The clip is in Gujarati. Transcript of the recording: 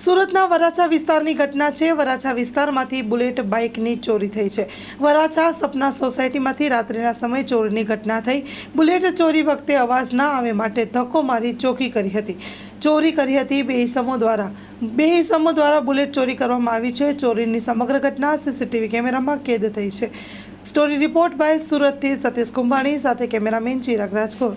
સુરતના વરાછા વિસ્તારની ઘટના છે. વરાછા વિસ્તારમાંથી બુલેટ બાઇકની ચોરી થઈ છે. વરાછા સપના સોસાયટીમાંથી રાત્રિના સમયે ચોરીની ઘટના થઈ. બુલેટ ચોરી વખતે અવાજ ના આવે માટે ધક્કો મારી ચોકી કરી હતી. ચોરી કરી હતી બે ઇસમો દ્વારા. બે ઇસમો દ્વારા બુલેટ ચોરી કરવામાં આવી છે. ચોરીની સમગ્ર ઘટના સીસીટીવી કેમેરામાં કેદ થઈ છે. સ્ટોરી રિપોર્ટ બાય સુરતથી સતીશ કુંભાણી, સાથે કેમેરામેન ચિરાગ રાજકોટ